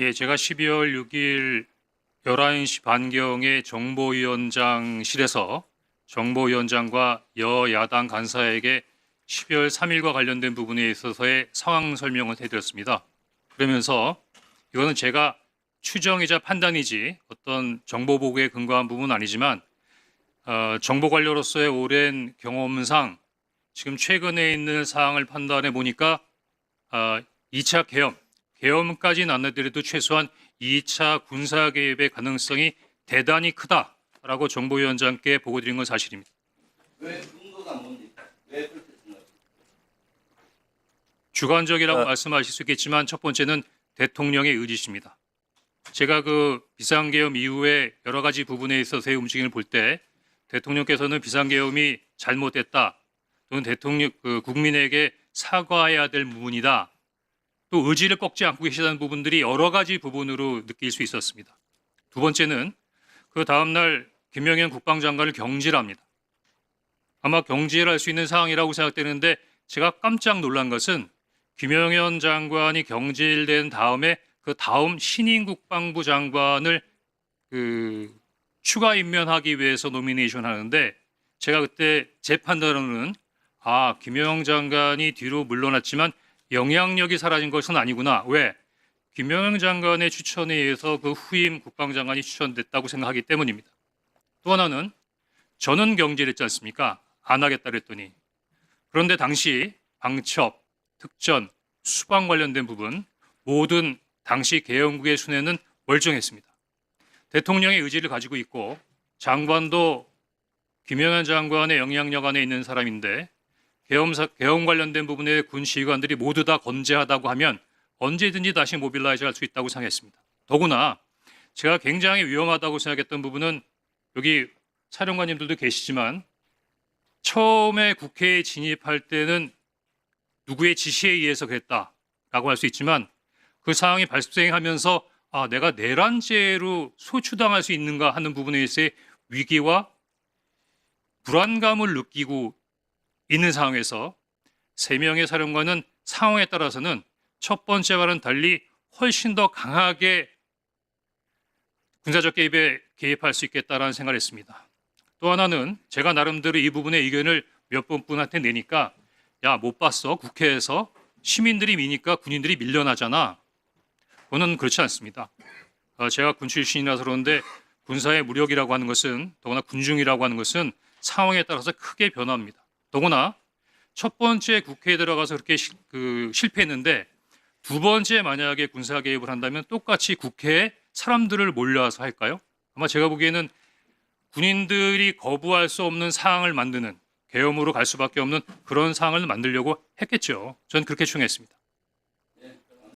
예, 제가 12월 6일 11시 반경에 정보위원장실에서 정보위원장과 여야당 간사에게 12월 3일과 관련된 부분에 있어서의 상황 설명을 해드렸습니다. 그러면서 이거는 제가 추정이자 판단이지 어떤 정보 보고에 근거한 부분은 아니지만 어, 정보 관료로서의 오랜 경험상 지금 최근에 있는 사항을 판단해 보니까 어, 2차 계엄, 계엄까지는 안 나더라도 최소한 2차 군사 개입의 가능성이 대단히 크다라고 정보위원장께 보고 드린 건 사실입니다. 왜 근거가 뭔지 왜 그렇게 생각해요? 주관적이라고 어. 말씀하실 수 있겠지만 첫 번째는 대통령의 의지십니다. 제가 그 비상계엄 이후에 여러 가지 부분에 있어서의 움직임을 볼 때 대통령께서는 비상계엄이 잘못됐다 또는 대통령 그 국민에게 사과해야 될 부분이다 또 의지를 꺾지 않고 계시다는 부분들이 여러 가지 부분으로 느낄 수 있었습니다. 두 번째는 그 다음날 김영현 국방장관을 경질합니다. 아마 경질할 수 있는 상황이라고 생각되는데 제가 깜짝 놀란 것은 김영현 장관이 경질된 다음에 그 다음 신임 국방부 장관을 그 추가 임명하기 위해서 노미네이션 하는데 제가 그때 제 판단으로는 아 김영현 장관이 뒤로 물러났지만 영향력이 사라진 것은 아니구나 왜 김영현 장관의 추천에 의해서 그 후임 국방장관이 추천됐다고 생각하기 때문입니다. 또 하나는 저는 경질했지 않습니까? 안 하겠다 그랬더니 그런데 당시 방첩, 특전, 수방 관련된 부분 모든 당시 계엄국의 순회는 멀쩡했습니다. 대통령의 의지를 가지고 있고 장관도 김영현 장관의 영향력 안에 있는 사람인데 계엄, 사- 계엄 관련된 부분에 군 지휘관들이 모두 다 건재하다고 하면 언제든지 다시 모빌라이즈 할 수 있다고 생각했습니다. 더구나 제가 굉장히 위험하다고 생각했던 부분은 여기 사령관님들도 계시지만 처음에 국회에 진입할 때는 누구의 지시에 의해서 그랬다라고 할 수 있지만 그 상황이 발생하면서 아 내가 내란죄로 소추당할 수 있는가 하는 부분에 있어의 위기와 불안감을 느끼고 있는 상황에서 세 명의 사령관은 상황에 따라서는 첫 번째와는 달리 훨씬 더 강하게 군사적 개입에 개입할 수 있겠다라는 생각을 했습니다. 또 하나는 제가 나름대로 이 부분의 의견을 몇 번 분한테 내니까 야 못 봤어 국회에서 시민들이 미니까 군인들이 밀려나잖아. 그거는 그렇지 않습니다. 어, 제가 군 출신이라서 그런데 군사의 무력이라고 하는 것은 더구나 군중이라고 하는 것은 상황에 따라서 크게 변합니다. 더구나 첫 번째 국회에 들어가서 그렇게 시- 그 실패했는데 두 번째 만약에 군사 개입을 한다면 똑같이 국회에 사람들을 몰려와서 할까요? 아마 제가 보기에는 군인들이 거부할 수 없는 상황을 만드는 계엄으로 갈 수밖에 없는 그런 상황을 만들려고 했겠죠. 저는 그렇게 추정했습니다.